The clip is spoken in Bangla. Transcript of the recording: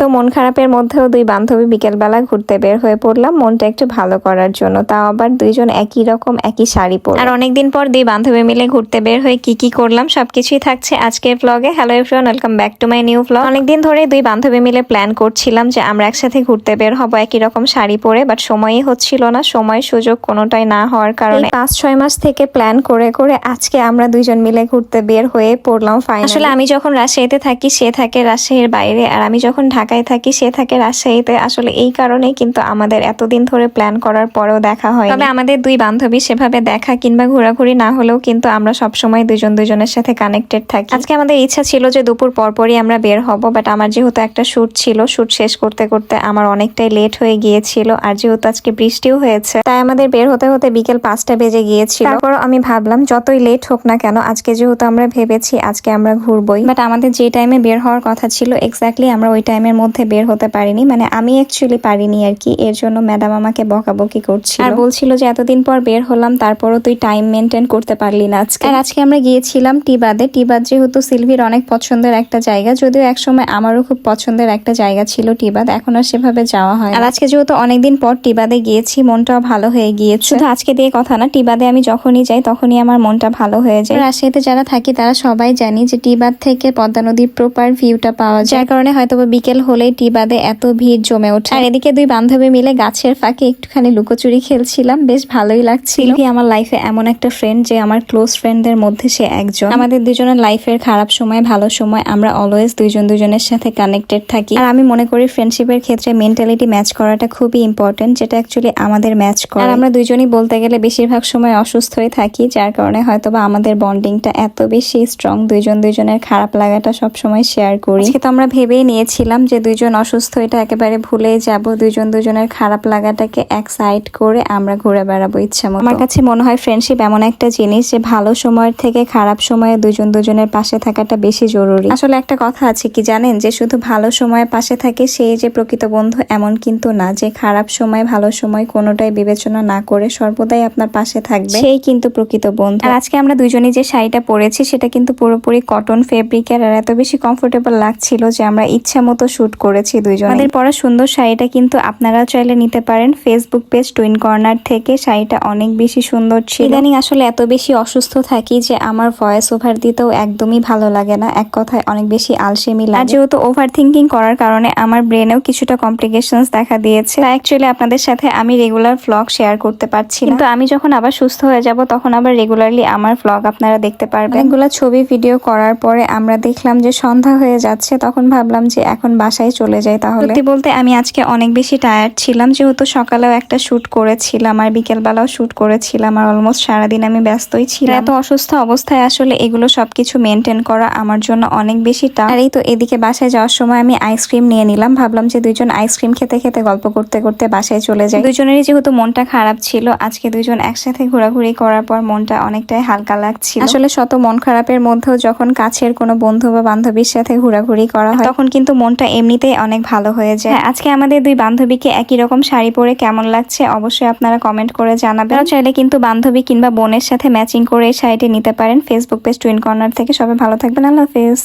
এত মন খারাপের মধ্যেও দুই বান্ধবী বিকেলবেলা ঘুরতে বের হয়ে পড়লাম। মনটা একটু ভালো করার জন্য। তাও আবার দুইজন একই রকম, একই শাড়ি পরে। আর অনেকদিন পর দুই বান্ধবী মিলে ঘুরতে বের হয়ে কি কি করলাম, সবকিছুই থাকছে আজকের ব্লগে hello everyone welcome back to my new blog অনেকদিন ধরে দুই বান্ধবী মিলে প্ল্যান করছিলাম যে আমরা একসাথে ঘুরতে বের হব একই রকম শাড়ি পরে বাট সময়ই হচ্ছিল না। সময় সুযোগ কোনোটাই না হওয়ার কারণে। পাঁচ, ছয় মাস থেকে প্ল্যান করে করে আজকে আমরা দুইজন মিলে ঘুরতে বের হয়ে পড়লাম ফাইনাল আসলে আমি যখন রাজশাহীতে থাকি, সে থাকে রাজশাহীর বাইরে। আর আমি যখন ঢাকায় থাকি, সে থাকে রাজশাহীতে। আসলে এই কারণেই কিন্তু আমাদের এতদিন ধরে প্ল্যান করার পরেও দেখা হয় তবে আমাদের দুই বান্ধবী সেভাবে দেখা কিংবা ঘোরাঘুরি না হলেও কিন্তু আমরা সবসময় দুজন দুজনের সাথে কানেক্টেড থাকি। আজকে আমাদের ইচ্ছা ছিল যে দুপুর পরপরই আমরা বের হব বাট আমার যেহেতু একটা শ্যুট ছিল শ্যুট শেষ করতে করতে আমার অনেকটাই লেট হয়ে গিয়েছিল আর যেহেতু আজকে বৃষ্টিও হয়েছে, তাই আমাদের বের হতে হতে বিকেল পাঁচটা বেজে গিয়েছিল। তারপর আমি ভাবলাম, যতই লেট হোক না কেন, আজকে যেহেতু আমরা ভেবেছি আজকে আমরা ঘুরবই বাট আমাদের যে টাইমে বের হওয়ার কথা ছিল এক্স্যাক্টলি আমরা ওই টাইমের মধ্যে বের হতে পারিনি। মানে আমি অ্যাকচুয়ালি পারিনি আর কি। এর জন্য ম্যাডাম আমাকে বকাবকি করছিল। আর বলছিল যে এতদিন পর বের হলাম তারপরও তুই টাইম মেনটেন করতে পারলি না আজকে। আর আজকে আমরা গিয়েছিলাম টিবাদে। টিবাদ যেহেতু সিলভির অনেক পছন্দের একটা জায়গা যদিও একসময় আমারও খুব পছন্দের একটা জায়গা ছিল টিবাদ। এখন আর সেভাবে যাওয়া হয় আর আজকে যেহেতু অনেকদিন পর টিবাদে গিয়েছি মনটাও ভালো হয়ে গিয়েছে। শুধু আজকে দিয়ে কথা না টিবাদে আমি যখনই যাই তখনই আমার মনটা ভালো হয়ে যায়। রাজশাহীতে যারা থাকি তারা সবাই জানি যে টিবাদ থেকে পদ্মা নদীর প্রপার ভিউটা পাওয়া যায়। যার কারণে হয়তো বিকেল হলেই টি বাদে এত ভিড় জমে ওঠে। আর এদিকে দুই বান্ধবী মিলে গাছের ফাঁকে একটুখানি লুকোচুরি খেলছিলাম। বেশ ভালোই লাগছিল। কি আমার লাইফে এমন একটা ফ্রেন্ড যে আমার ক্লোজ ফ্রেন্ডদের মধ্যে সে একজন। আমাদের দুজনের লাইফের খারাপ সময় ভালো সময় আমরা অলওয়েজ দুইজন দুজনের সাথে কানেক্টেড থাকি। আর আমি মনে করি ফ্রেন্ডশিপের ক্ষেত্রে মেন্টালিটি ম্যাচ করাটা খুবই ইম্পর্টেন্ট যেটা অ্যাকচুয়ালি আমাদের ম্যাচ করে। আর আমরা দুইজনই বলতে গেলে বেশিরভাগ সময় অসুস্থ হয়ে থাকি যার কারণে হয়তোবা আমাদের বন্ডিংটা এত বেশি স্ট্রং দুইজন দুইজনের খারাপ লাগাটা সবসময় শেয়ার করি। আজকে তো আমরা ভেবেই নিয়েছিলাম যে দুইজন অসুস্থ, এটা একেবারে ভুলেই যাব। দুইজন দুজনের খারাপ লাগাটাকে এক সাইড করে আমরা ঘুরে বেড়াবো ইচ্ছা আমার কাছে মনে হয় ফ্রেন্ডশিপ এমন একটা জিনিস যে, ভালো সময়ের থেকে খারাপ সময়ে দুজন দুজনের পাশে থাকাটা বেশি জরুরি। আসলে একটা কথা আছে কি জানেন? যে, শুধু ভালো সময়ে পাশে থাকে সেই যে, প্রকৃত বন্ধু এমন কিন্তু না। যে, খারাপ সময়, ভালো সময় কোনোটাই বিবেচনা না করে সর্বদাই আপনার পাশে থাকবে। সেই কিন্তু প্রকৃত বন্ধু। আর আজকে আমরা দুজনেই যে শাড়িটা পরেছি, সেটা কিন্তু পুরোপুরি কটন ফেব্রিকের আর এত বেশি কমফোর্টেবল লাগছিল যে, আমরা ইচ্ছা মতো শুট করেছি দুজন আমাদের পরা সুন্দর শাড়িটা কিন্তু আপনারা চাইলে নিতে পারেন। ফেসবুক পেজ টুইন কর্নার থেকে শাড়িটা অনেক বেশি সুন্দর ছিল। ইদানিং আসলে এত বেশি অসুস্থ থাকি যে আমার ভয়েস ওভার দিতেও একদমই ভালো লাগে না। এক কথায় অনেক বেশি আলসেমি লাগে। আর যেহেতু ওভার থিঙ্কিং করার কারণে আমার ব্রেনেও কিছুটা কমপ্লিকেশনস দেখা দিয়েছে। অ্যাকচুয়ালি আপনাদের সাথে আমি রেগুলার ফ্লগ শেয়ার করতে পারছি না। কিন্তু আমি যখন আবার সুস্থ হয়ে যাব তখন আবার রেগুলারলি আমার ফ্লগ আপনারা দেখতে পারবেন। এগুলো ছবি ভিডিও করার পরে আমরা দেখলাম যে সন্ধ্যা হয়ে যাচ্ছে তখন ভাবলাম যে এখন বাসায় চলে যাই তাহলে। সত্যি বলতে আমি আজকে অনেক বেশি টায়ার্ড ছিলাম যেহেতু সকালেও একটা শুট করেছিলাম আর বিকেলবেলাও শুট করেছিলাম আর অলমোস্ট সারাদিন আমি ব্যস্তই ছিলাম। এত অসুস্থ অবস্থায় আসলে এগুলো সবকিছু মেনটেন করা আমার জন্য অনেক বেশি টাফ আর এই তো এদিকে বাসায় যাওয়ার সময় আমি আইসক্রিম নিয়ে নিলাম ভাবলাম যে দুইজন আইসক্রিম খেতে খেতে গল্প করতে করতে বাসায় চলে যাই। দুজনেরই যেহেতু মনটা খারাপ ছিল আজকে দুজন একসাথে ঘোরাঘুরি করার পর মনটা অনেকটাই হালকা লাগছিল। আসলে শত মন খারাপের মধ্যেও যখন কাছের কোনো বন্ধু বা বান্ধবীর সাথে ঘোরাঘুরি করা হয় তখন কিন্তু মনটা এমনিতেই অনেক ভালো হয়ে যায়। হ্যাঁ, আজকে আমাদের দুই বান্ধবীকে একই রকম শাড়ি পরে কেমন লাগছে অবশ্যই আপনারা কমেন্ট করে জানাবেন। চাইলে কিন্তু বান্ধবী কিংবা বোনের সাথে ম্যাচিং করে এই শাড়িটি নিতে পারেন। ফেসবুক পেজ টুইন কর্নার থেকে। সবাই ভালো থাকবেন। আল্লাহ হাফেজ।